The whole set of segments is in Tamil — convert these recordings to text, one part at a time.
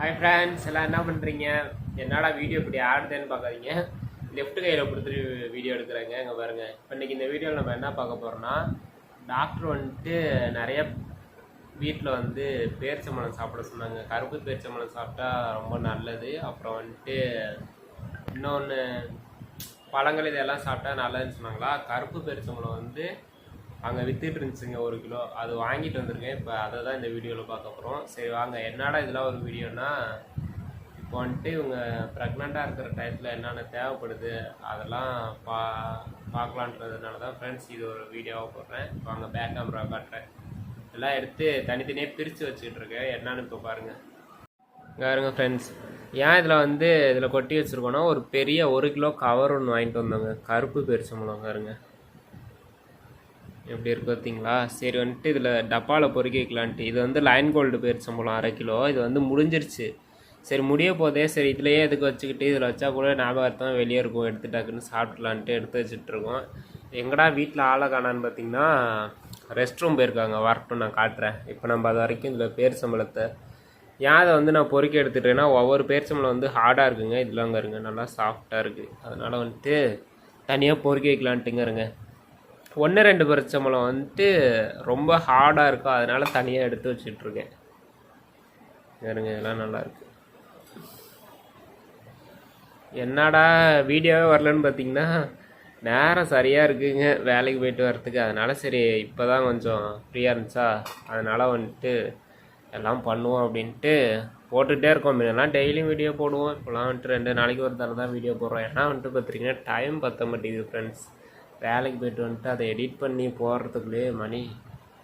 ஹாய் ஃப்ரெண்ட்ஸ் எல்லாம் என்ன பண்ணுறீங்க என்னடா வீடியோ இப்படி ஆடுதுன்னு பார்க்காதீங்க. லெஃப்ட் கையில் கொடுத்துட்டு வீடியோ எடுக்கிறேங்க இங்கே பாருங்க. இப்போ இன்றைக்கி இந்த வீடியோவில் நம்ம என்ன பார்க்க போகிறோம்னா டாக்டர் வந்துட்டு நிறைய வீட்டில் வந்து பேரிச்சம்பழம் சாப்பிட சொன்னாங்க. கருப்பு பேரிச்சம்பழம் சாப்பிட்டா ரொம்ப நல்லது. அப்புறம் வந்துட்டு இன்னொன்று பழங்கள் இதெல்லாம் சாப்பிட்டா நல்லதுன்னு சொன்னாங்களா? கருப்பு பேரிச்சம்பழம் வந்து அங்கே வித்துட்டு இருந்துச்சுங்க ஒரு கிலோ. அது வாங்கிட்டு வந்திருக்கேன். இப்போ அதை தான் இந்த வீடியோவில் பார்க்க போகிறோம் சரி வாங்க. என்னடா இதெல்லாம் ஒரு வீடியோனா இப்போ வந்துட்டு இவங்க ப்ரெக்னெண்ட்டாக இருக்கிற டயத்தில் என்னென்ன தேவைப்படுது அதெல்லாம் பா பார்க்கலான்றதுனால தான் ஃப்ரெண்ட்ஸ் இது ஒரு வீடியோவாக போடுறேன். இப்போ அங்கே பேக் கேமரா காட்டுறேன். எல்லாம் எடுத்து தனித்தனியாக பிரித்து வச்சுக்கிட்டு இருக்கேன். என்னன்னு இப்போ பாருங்கள் பாருங்கள் ஃப்ரெண்ட்ஸ் ஏன் இதில் வந்து இதில் கொட்டி வச்சுருக்கோன்னா ஒரு பெரிய ஒரு கிலோ கவர் ஒன்று வாங்கிட்டு வந்தோங்க. கருப்பு பெருசம்பளம் பாருங்க. எப்படி இருக்கு பார்த்தீங்களா? சரி வந்துட்டு இதில் டப்பாவில் பொறுக்கி வைக்கலான்ட்டு. இது வந்து லைன் கோல்டு பேரிச்சம்பழம் அரை கிலோ. இது வந்து முடிஞ்சிருச்சு. சரி முடிய போதே சரி இதுலேயே எதுக்கு வச்சுக்கிட்டு இதில் வச்சா கூட ஞாபகத்தான் வெளியே இருக்கும் எடுத்து டக்குன்னு சாப்பிட்லான்ட்டு எடுத்து வச்சுட்ருக்கோம் எங்கடா வீட்டில் ஆளை காணான்னு பார்த்தீங்கன்னா ரெஸ்ட் ரூம் போயிருக்காங்க வரட்டும் நான் காட்டுறேன். இப்போ நம்ம அது வரைக்கும் இதில் பேர் சம்பளத்தை ஏன் அதை வந்து நான் பொறுக்கி எடுத்துட்டேன்னா ஒவ்வொரு பேரிச்சம்பழம் வந்து ஹார்டாக இருக்குங்க இதெல்லாம் இருங்க நல்லா சாஃப்டாக இருக்குது அதனால் வந்துட்டு தனியாக பொறுக்கி வைக்கலான்ட்டுங்க இருங்க ஒன்று ரெண்டு பரிச்சம்பளம் வந்துட்டு ரொம்ப ஹார்டாக இருக்கும். அதனால் தனியாக எடுத்து வச்சிட்ருக்கேன் இருங்க இதெல்லாம் நல்லாயிருக்கு என்னடா வீடியோவே வரலன்னு பார்த்தீங்கன்னா நேரம் சரியாக இருக்குங்க. வேலைக்கு போயிட்டு வரத்துக்கு அதனால் சரி இப்போ தான் கொஞ்சம் ஃப்ரீயாக இருந்துச்சா? அதனால் வந்துட்டு எல்லாம் பண்ணுவோம் அப்படின்ட்டு போட்டுகிட்டே இருக்கோம். முன்னெல்லாம் டெய்லியும் வீடியோ போடுவோம். இப்போலாம் வந்துட்டு ரெண்டு நாளைக்கு ஒரு தடவை தான் வீடியோ போடுறோம். ஏன்னா வந்துட்டு பார்த்தீங்கன்னா டைம் பத்த மாட்டேங்குது ஃப்ரெண்ட்ஸ் வேலைக்கு போயிட்டு வந்துட்டு அதை எடிட் பண்ணி போடுறதுக்குள்ளேயே மணி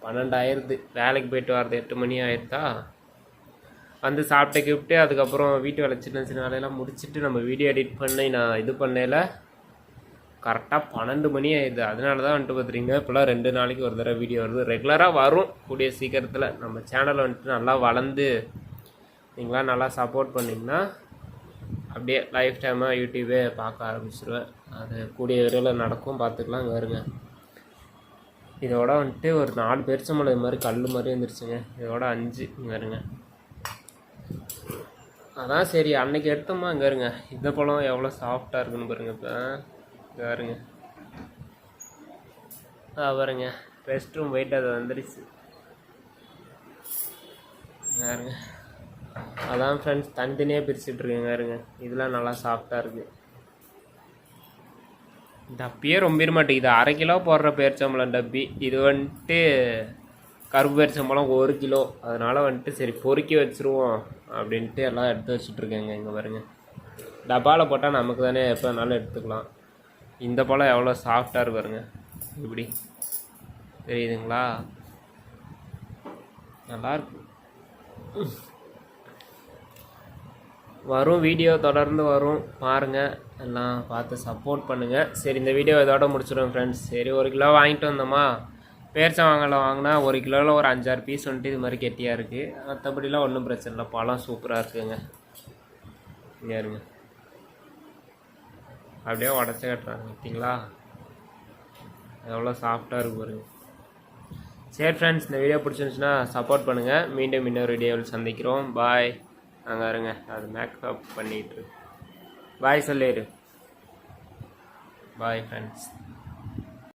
பன்னெண்டாயிரது. வேலைக்கு போயிட்டு வரது எட்டு மணி ஆயிடுதா வந்து சாப்பிட்டு கிப்ட்டு அதுக்கப்புறம் வீட்டு வேலை சின்ன சின்ன வேலையெல்லாம் முடிச்சுட்டு நம்ம வீடியோ எடிட் பண்ணி நான் இது பண்ணையில் கரெக்டாக பன்னெண்டு மணி ஆயிடுது அதனால தான் வந்துட்டு பார்த்துறீங்க இப்போலாம் ரெண்டு நாளைக்கு ஒரு தடவை வீடியோ வருது. ரெகுலராக வரும் கூடிய சீக்கிரத்தில். நம்ம சேனலை வந்துட்டு நல்லா வளர்ந்து நீங்களாம் நல்லா சப்போர்ட் பண்ணிங்கன்னா அப்படியே லைஃப் டைமாக யூடியூபே பார்க்க ஆரம்பிச்சிருவேன் அது கூடிய விரைவில் நடக்கும். பார்த்துக்கலாம் இங்கே வருங்க. இதோட வந்துட்டு ஒரு நாலு பெருச்சம்பளம் இது மாதிரி கல் மாதிரி வந்துருச்சுங்க. இதோட அஞ்சு இங்கே வருங்க. அதான் சரி அன்னைக்கு எடுத்தோமா? இங்கே இருங்க இந்த பழம் எவ்வளோ சாஃப்டாக இருக்குன்னு பாருங்க. இப்போ இங்கே வருங்க. ஆ பாருங்க. ரெஸ்ட் ரூம் போயிட்டு அது வந்துடுச்சு வேறுங்க பாருங்க அதான் ஃப்ரெண்ட்ஸ் தனித்தனியாக பிரிச்சுட்டு இருக்கேங்க இருங்க இதெல்லாம் நல்லா சாஃப்டாக இருக்குது டப்பியே ரொம்ப மாட்டேங்குது. அரை கிலோ போடுற பேரிச்சம்பளம் டப்பி. இது வந்துட்டு கருப்பு பேரிச்சம்பளம் ஒரு கிலோ. அதனால் வந்துட்டு சரி பொறுக்கி வச்சுருவோம் அப்படின்ட்டு எல்லாம் எடுத்து வச்சுட்ருக்கேங்க இங்கே பாருங்க. டப்பாவில் போட்டால் நமக்கு தானே எப்போ வேணாலும் எடுத்துக்கலாம். இந்த பழம் எவ்வளோ சாஃப்டாக இருக்கு பாருங்க. இப்படி. தெரியுதுங்களா? நல்லாயிருக்கு வரும் வீடியோ தொடர்ந்து வரும். பாருங்கள் எல்லாம் பார்த்து சப்போர்ட் பண்ணுங்கள் சரி இந்த வீடியோ இதோட முடிச்சிடுவோம் ஃப்ரெண்ட்ஸ் சரி ஒரு கிலோ வாங்கிட்டு வந்தோமா? பேரிச்சம்பழம் வாங்கினா ஒரு கிலோவில் ஒரு அஞ்சாறு பீஸ் வந்துட்டு இது மாதிரி கெட்டியாக இருக்குது மற்றபடிலாம் ஒன்றும் பிரச்சனை இல்லை. பழம் சூப்பராக இருக்குங்க. இங்கே இருங்க. அப்படியே உடச்சி கட்டுறாங்க பார்த்தீங்களா எவ்வளோ சாஃப்டாக இருக்கு பாருங்க. சரி ஃப்ரெண்ட்ஸ் இந்த வீடியோ பிடிச்சிருந்துச்சுன்னா சப்போர்ட் பண்ணுங்கள் மீண்டும் இன்னொரு வீடியோவில் சந்திக்கிறோம். பாய் அங்கே இருங்க. அது மேக்கப் பண்ணிட்டு பாய் சொல்லிடு பாய் ஃப்ரெண்ட்ஸ்